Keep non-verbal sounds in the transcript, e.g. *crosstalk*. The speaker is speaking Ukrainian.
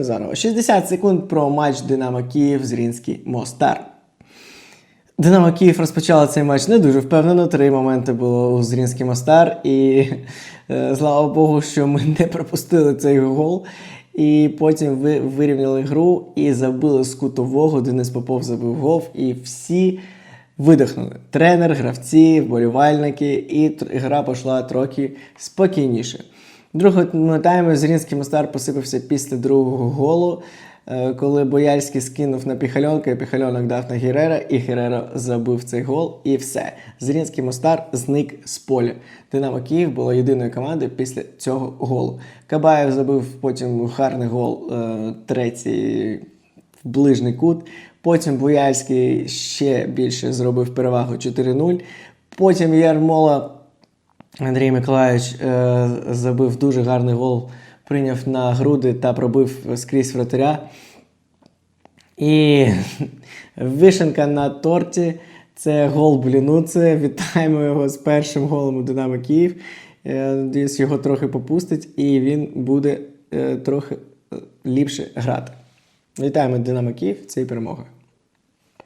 Заново 60 секунд про матч Динамо Київ Зрінський Мостар. Динамо Київ розпочала цей матч не дуже впевнено. Три моменти було у Зрінський Мостар. І е, слава Богу, що ми не пропустили цей гол. І потім ви вирівняли гру і забили з кутового. Денис Попов забив гол, і всі видихнули. Тренер, гравці, вболівальники, і гра пішла трохи спокійніше. Другому таймі Зрінський Мостар посипався після другого голу, е, коли Бояльський скинув на Піхальонка, і Піхальонок дав на Герера, і Герера забив цей гол, і все. Зрінський Мостар зник з поля. Динамо Київ була єдиною командою після цього голу. Кабаєв забив потім гарний гол, е, третій в ближній кут. Потім Буяльський ще більше зробив перевагу 4-0. Потім Ярмола Андрій Миколаївич е, забив дуже гарний гол, прийняв на груди та пробив скрізь вратаря. І *laughs* вишенка на торті це гол Блінуце. Вітаємо його з першим голом у Динамо Київ. Е, Надіюсь, його трохи попустить, і він буде е, трохи ліпше грати. Вітаємо Динамо Київ цією перемогою.